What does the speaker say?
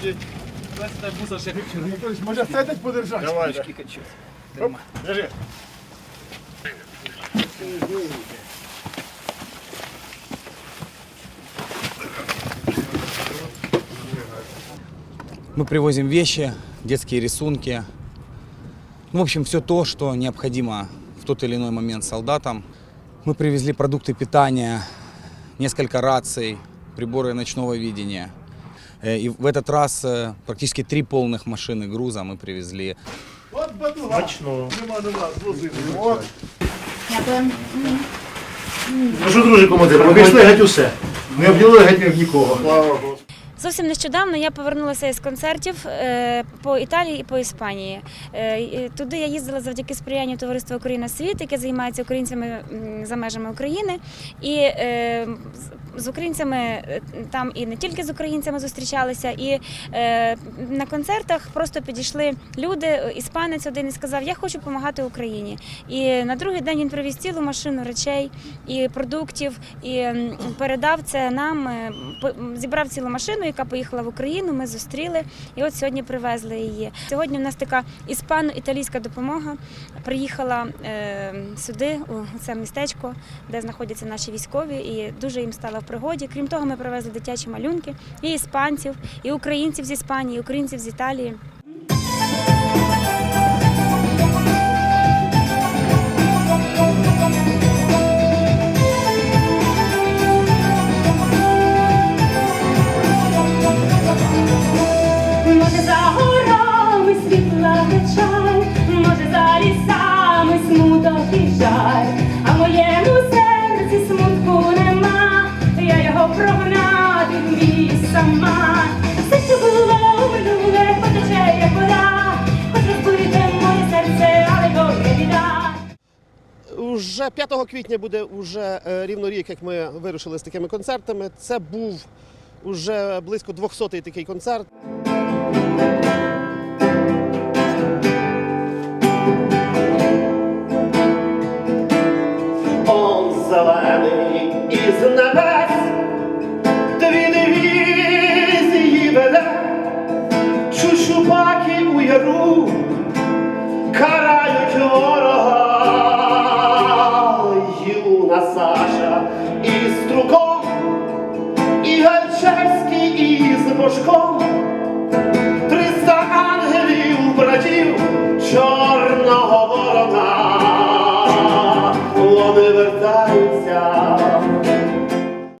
тоді Знаєте, буса ще Тобто, може це десь подержати? Давай, Оп, держи. Мы привозим вещи, детские рисунки. Ну, в общем, все то, что необходимо в тот или иной момент солдатам. Мы привезли продукты питания, несколько раций, приборы ночного видения. Э, И в этот раз э, практически три полных машины груза мы привезли. От батуга. Нема, нема, злозили. От. Ну що, друже командир, обійшли геть усе. Не обділили геть нікого. Слава Господу. Зовсім нещодавно я повернулася із концертів е, по Італії і по Іспанії. Е, і Туди я їздила завдяки сприянню товариства Україна Світ, яке займається українцями м, за межами України. І е, з- українцями е, там і не тільки з українцями зустрічалися, і е, на концертах просто підійшли люди. е, Іспанець один і сказав: Я хочу допомагати Україні. І на другий день він привіз цілу машину речей і продуктів, і передав це нам. е, Зібрав цілу машину, яка поїхала в Україну. Ми зустріли, і от сьогодні привезли її. Сьогодні в нас така іспано-італійська допомога приїхала е, сюди, у це містечко, де знаходяться наші військові, і дуже їм стало в пригоді. Крім того, ми привезли дитячі малюнки і іспанців, і українців з Іспанії, і українців з Італії. Уже 5 квітня буде уже е, рівно рік, як ми вирушили з такими концертами. Це був уже близько 200-й такий концерт. Он зелений із небес, і Струком, і Гальчевський із Божком